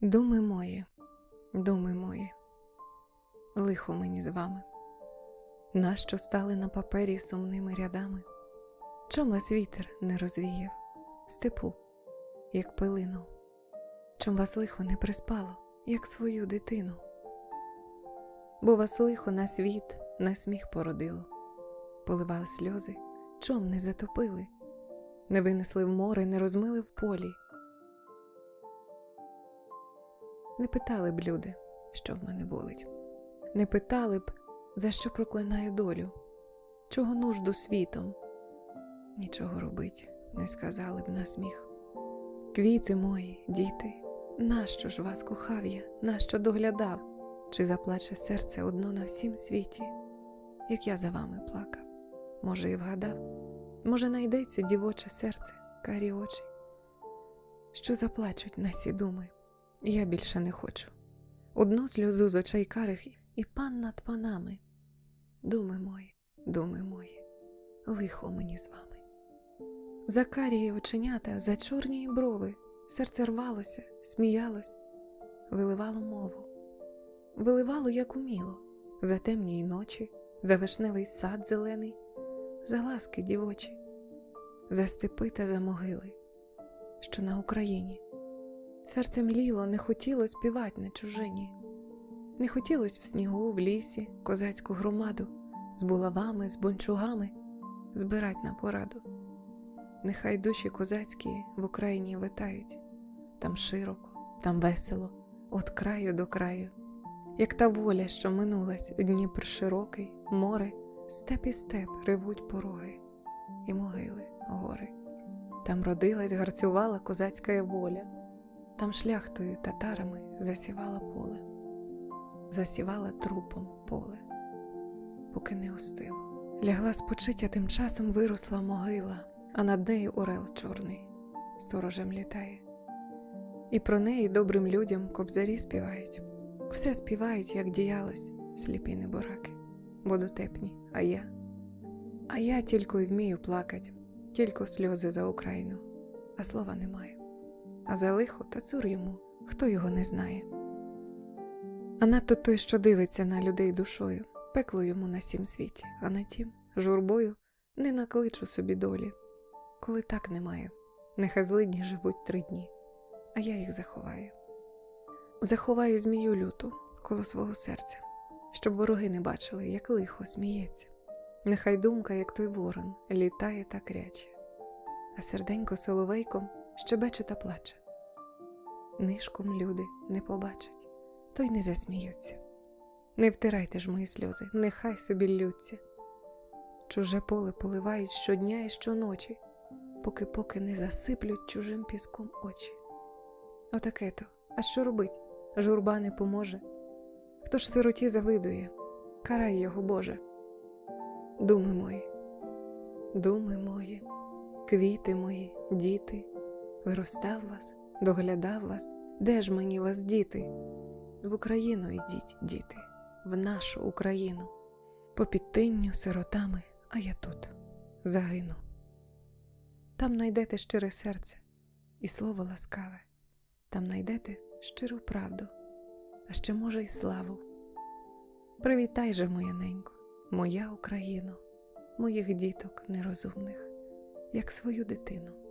Думи мої, думи мої, лихо мені з вами, нащо стали на папері сумними рядами? Чом вас вітер не розвіяв в степу, як пилину? Чом вас лихо не приспало, як свою дитину? Бо вас лихо на світ, на сміх породило, поливали сльози, чом не затопили, не винесли в море, не розмили в полі. Не питали б люди, що в мене болить, не питали б, за що проклинаю долю, чого нужду світом. Нічого робить, не сказали б на сміх. Квіти мої, діти, нащо ж вас кохав я, нащо доглядав, чи заплаче серце одно на всім світі, як я за вами плакав, може, і вгадав, може, найдеться дівоче серце, карі очі, що заплачуть на сі думи. Я більше не хочу. Одну сльозу з очей карих і пан над панами. Думи мої, думи мої, лихо мені з вами. За карії оченята, за чорні брови, серце рвалося, сміялось, виливало мову, виливало, як уміло, за темні ночі, за вишневий сад зелений, за ласки дівочі, за степи та за могили, що на Україні. Серце мліло, не хотіло співать на чужині, не хотілось в снігу, в лісі, козацьку громаду, з булавами, з бончугами збирать на пораду. Нехай душі козацькі в Україні витають, там широко, там весело, от краю до краю, як та воля, що минулась, Дніпр широкий, море, степ і степ ревуть пороги, і могили, гори. Там родилась, гарцювала козацька воля. Там шляхтою татарами засівала поле, засівала трупом поле, поки не остило. Лягла спочиття, тим часом виросла могила, а над нею орел чорний сторожем літає. І про неї добрим людям кобзарі співають. Все співають, як діялось, сліпі небораки, водотепні, а я. А я тільки й вмію плакать, тільки сльози за Україну, а слова не маю а за лихо та цур йому, хто його не знає. А надто той, що дивиться на людей душою, пекло йому на сім світі, а на тім, журбою, не накличу собі долі. Коли так немає, нехай злидні живуть три дні, а я їх заховаю. Заховаю змію люту коло свого серця, щоб вороги не бачили, як лихо сміється. Нехай думка, як той ворон, літає та кряче, а серденько соловейком щебече та плаче. Нишком люди не побачать, то й не засміються. Не втирайте ж мої сльози, нехай собі ллються. Чуже поле поливають щодня і щоночі, поки поки не засиплють чужим піском очі. Отаке то, а що робить? Журба не поможе. Хто ж сироті завидує, карай його Боже. Думи мої, думи мої, квіти мої, діти виростав вас, доглядав вас, де ж мені вас діти? В Україну йдіть, діти, в нашу Україну, по підтинню сиротами, а я тут загину. Там найдете щире серце і слово ласкаве, там найдете щиру правду, а ще, може, й славу. Привітай же, моя ненько, моя Україно, моїх діток нерозумних, як свою дитину.